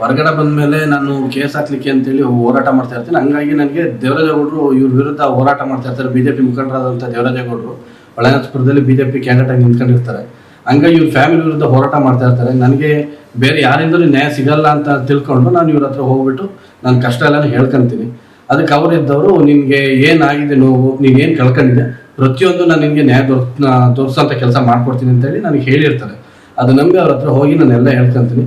ಹೊರಗಡೆ ಬಂದಮೇಲೆ ನಾನು ಕೇಸ್ ಹಾಕ್ಲಿಕ್ಕೆ ಅಂತೇಳಿ ಹೋರಾಟ ಮಾಡ್ತಾ ಇರ್ತೀನಿ. ಹಂಗಾಗಿ ನನಗೆ ದೇವರಾಜೇಗೌಡರು ಇವ್ರ ವಿರುದ್ಧ ಹೋರಾಟ ಮಾಡ್ತಾ ಇರ್ತಾರೆ. ಬಿ ಜೆ ಪಿ ಮುಖಂಡರಾದಂಥ ದೇವರಾಜೇಗೌಡರು ಒಳನಾಥಪುರದಲ್ಲಿ ಬಿ ಜೆ ಪಿ ಕ್ಯಾಂಡಿಡೇಟ್ ಆಗಿ ನಿಂತ್ಕೊಂಡಿರ್ತಾರೆ. ಹಂಗಾಗಿ ಇವ್ರ ಫ್ಯಾಮಿಲಿ ವಿರುದ್ಧ ಹೋರಾಟ ಮಾಡ್ತಾ ಇರ್ತಾರೆ. ನನಗೆ ಬೇರೆ ಯಾರಿಂದಲೂ ನ್ಯಾಯ ಸಿಗಲ್ಲ ಅಂತ ತಿಳ್ಕೊಂಡು ನಾನು ಇವ್ರ ಹತ್ರ ಹೋಗ್ಬಿಟ್ಟು ನನ್ನ ಕಷ್ಟ ಎಲ್ಲ ಹೇಳ್ಕೊಂತೀನಿ. ಅದಕ್ಕೆ ಅವರಿದ್ದವರು ನಿಮಗೆ ಏನಾಗಿದೆ ನೋವು ಏನು ಕಳ್ಕೊಂಡಿದೆ ಪ್ರತಿಯೊಂದು ನಾನು ನಿಮಗೆ ನ್ಯಾಯ ದೊರ್ ತೋರಿಸೋಂಥ ಕೆಲಸ ಮಾಡ್ಕೊಡ್ತೀನಿ ಅಂತೇಳಿ ನನಗೆ ಹೇಳಿರ್ತಾರೆ. ಅದು ನಂಬಿ ಅವ್ರ ಹತ್ರ ಹೋಗಿ ನಾನು ಎಲ್ಲ ಹೇಳ್ಕೊಂತೀನಿ.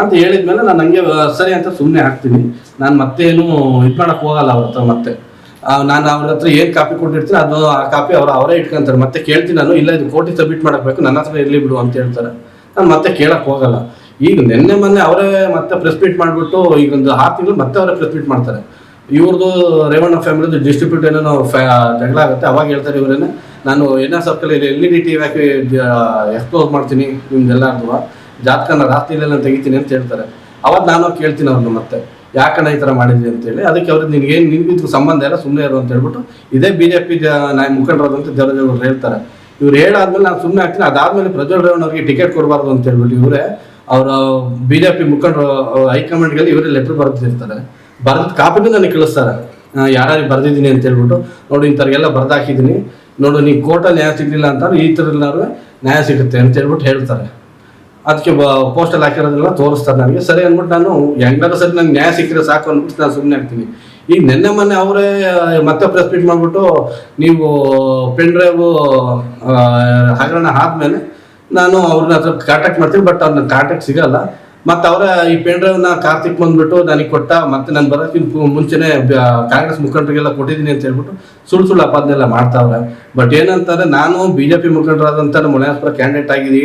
ಅಂತ ಹೇಳಿದ್ಮೇಲೆ ನಾನು ಹಂಗೆ ಸರಿ ಅಂತ ಸುಮ್ಮನೆ ಹಾಕ್ತೀನಿ. ನಾನು ಮತ್ತೆ ಏನು ಇದು ಮಾಡಕ್ ಹೋಗಲ್ಲ ಅವ್ರ ಹತ್ರ ಮತ್ತೆ ನಾನು ಅವ್ರ ಹತ್ರ ಏನು ಕಾಪಿ ಕೊಟ್ಟಿರ್ತೀನಿ, ಅದು ಆ ಕಾಪಿ ಅವ್ರು ಅವರೇ ಇಟ್ಕೊಂತಾರೆ. ಮತ್ತೆ ಕೇಳ್ತೀನಿ ನಾನು, ಇಲ್ಲ ಇದು ಕೋಟಿ ಸಬ್ಮಿಟ್ ಮಾಡಬೇಕು ನನ್ನ ಹತ್ರ ಇರಲಿ ಬಿಡು ಅಂತ ಹೇಳ್ತಾರೆ. ನಾನು ಮತ್ತೆ ಕೇಳಕ್ಕೆ ಹೋಗಲ್ಲ. ಈಗ ನಿನ್ನೆ ಮೊನ್ನೆ ಅವರೇ ಮತ್ತೆ ಪ್ರೆಸ್ ಮೀಟ್ ಮಾಡಿಬಿಟ್ಟು, ಈಗ ಒಂದು ಆರು ತಿಂಗಳು ಮತ್ತೆ ಅವರೇ ಪ್ರೆಸ್ ಮೀಟ್ ಮಾಡ್ತಾರೆ. ಇವ್ರದ್ದು ರೇವಣ್ಣ ಫ್ಯಾಮಿಲಿದು ಡಿಸ್ಟ್ರಿಬ್ಯೂಟ್ ಏನೋ ಜಗಳ ಆಗುತ್ತೆ, ಅವಾಗ ಹೇಳ್ತಾರೆ ಇವರೇನೆ, ನಾನು N R circle L E D T explore ಮಾಡ್ತೀನಿ ನಿಮ್ದೆಲ್ಲರದು ಜಾತಕನ ರಾತ್ರಿಲೆಲ್ಲ ತೆಗಿತೀನಿ ಅಂತ ಹೇಳ್ತಾರೆ. ಅವಾಗ ನಾನು ಕೇಳ್ತೀನಿ ಅವ್ರನ್ನ ಮತ್ತೆ, ಯಾಕಣ್ಣ ಈ ಥರ ಮಾಡಿದ್ವಿ ಅಂತೇಳಿ ಅದಕ್ಕೆ ಅವ್ರಿಗೆ ನಿನ್ಗೇನು ನಿನ್ಗೆ ಇದಕ್ಕೆ ಸಂಬಂಧ ಇಲ್ಲ ಸುಮ್ಮನೆ ಇರು ಅಂತ ಹೇಳ್ಬಿಟ್ಟು ಇದೇ ಬಿ ಜೆ ಪಿ ನಾಯಿ ಮುಖಂಡರಾದಂಥ ದೇವರಾಜ್ ಹೇಳ್ತಾರೆ. ಇವ್ರು ಹೇಳಾದ್ಮೇಲೆ ನಾನು ಸುಮ್ಮನೆ ಆಗ್ತೀನಿ. ಅದಾದ್ಮೇಲೆ ಪ್ರಜ್ವಲ್ ರೇವಣ್ಣ ಅವ್ರಿಗೆ ಟಿಕೆಟ್ ಕೊಡಬಾರ್ದು ಅಂತ ಹೇಳ್ಬಿಟ್ಟು ಇವರೇ, ಅವರ ಬಿ ಜೆ ಪಿ ಮುಖಂಡರು ಹೈಕಮಾಂಡ್ಗೆಲ್ಲ ಇವರೇ ಲೆಟ್ರ್ ಬರೆದಿರ್ತಾರೆ. ಬರೆದ, ಕಾಪಿನೂ ನನಗೆ ಕಳಿಸ್ತಾರೆ. ಯಾರ್ಯಾರಿಗೆ ಬರೆದಿದ್ದೀನಿ ಅಂತ ಹೇಳ್ಬಿಟ್ಟು, ನೋಡಿ ಇಂಥವ್ರಿಗೆಲ್ಲ ಬರ್ದಾಕಿದ್ದೀನಿ. ನೋಡು ನೀವು ಕೋರ್ಟಲ್ಲಿ ನ್ಯಾಯ ಸಿಗಲಿಲ್ಲ ಅಂತಾರೆ ಈ ಥರ ನ್ಯಾಯ ಸಿಗುತ್ತೆ ಅಂತ ಹೇಳ್ಬಿಟ್ಟು ಹೇಳ್ತಾರೆ. ಅದಕ್ಕೆ ಪೋಸ್ಟಲ್ಲಿ ಹಾಕಿರೋದೆಲ್ಲ ತೋರಿಸ್ತಾರೆ ನನಗೆ ಸರಿ ಅಂದ್ಬಿಟ್ಟು ನಾನು ಹೆಂಗಾದ್ರೂ ಸರಿ ನಂಗೆ ನ್ಯಾಯ ಸಿಕ್ಕಿದ್ರೆ ಸಾಕು ಅಂದ್ಬಿಟ್ಟು ನಾನು ಸುಮ್ಮನೆ ಆಗ್ತೀನಿ ಈಗ ನಿನ್ನೆ ಮೊನ್ನೆ ಅವರೇ ಮತ್ತೆ ಪ್ರೆಸ್ ಮೀಟ್ ಮಾಡಿಬಿಟ್ಟು ನೀವು ಪೆನ್ ಡ್ರೈವ್ ಹಗರಣ ಆದ್ಮೇಲೆ ನಾನು ಅವ್ರನ್ನ ಹತ್ರ ಕಾಂಟ್ಯಾಕ್ಟ್ ಮಾಡ್ತೀನಿ ಬಟ್ ಅವ್ರನ್ನ ಕಾಂಟ್ಯಾಕ್ಟ್ ಸಿಗಲ್ಲ. ಮತ್ತೆ ಅವರ ಈ ಪೆನ್ ಡ್ರೈವ್ನ ಕಾರ್ತಿಕ್ ಬಂದ್ಬಿಟ್ಟು ನನಗೆ ಕೊಟ್ಟ, ಮತ್ತೆ ನಾನು ಬರೋಕ್ಕಿಂತ ಮುಂಚೆನೆ ಕಾಂಗ್ರೆಸ್ ಮುಖಂಡರಿಗೆಲ್ಲ ಕೊಟ್ಟಿದ್ದೀನಿ ಅಂತ ಹೇಳ್ಬಿಟ್ಟು ಸುಳ್ಳು ಸುಳ್ಳು ಅಪಾದನೆಲ್ಲ ಮಾಡ್ತಾವ್ರೆ. ಬಟ್ ಏನಂತಾರೆ ನಾನು ಬಿ ಜೆ ಪಿ ಮುಖಂಡರಾದಂಥ ಮುನಿಯಾಸ್ಪುರ ಕ್ಯಾಂಡಿಡೇಟ್ ಆಗಿದ್ದೀನಿ.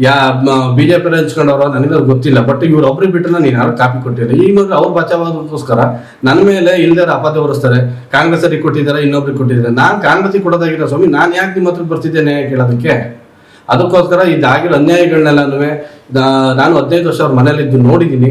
ಯಾ ಬಿಜೆಪಿ ಹಂಚ್ಕೊಂಡವ್ರು ನನಗೆ ಗೊತ್ತಿಲ್ಲ. ಬಟ್ ಇವ್ರು ಒಬ್ರಿಗೆ ಬಿಟ್ಟರೆ ನಾನು ಯಾರು ಕಾಪಿ ಕೊಟ್ಟಿಲ್ಲ. ಈಗ ಅವ್ರು ಬಚಾವಾದಕ್ಕೋಸ್ಕರ ನನ್ನ ಮೇಲೆ ಇಲ್ದಾರ ಅಪಾದ ಹೊರಿಸ್ತಾರೆ. ಕಾಂಗ್ರೆಸ್ ಅವ್ರಿಗೆ ಕೊಟ್ಟಿದ್ದಾರೆ, ಇನ್ನೊಬ್ರಿಗೆ ಕೊಟ್ಟಿದ್ದಾರೆ. ನಾನು ಕಾಂಗ್ರೆಸ್ಸಿಗೆ ಕೊಡೋದಾಗಿರೋ ಸ್ವಾಮಿ, ನಾನು ಯಾಕೆ ನಿಮ್ಮ ಹತ್ರ ಬರ್ತಿದ್ದೇನೆ ಕೇಳೋದಕ್ಕೆ? ಅದಕ್ಕೋಸ್ಕರ ಇದಾಗಿರೋ ಅನ್ಯಾಯಗಳನ್ನೆಲ್ಲನೂ ನಾನು ಹದಿನೈದು ವರ್ಷ ಅವ್ರ ಮನೇಲಿದ್ದು ನೋಡಿದ್ದೀನಿ.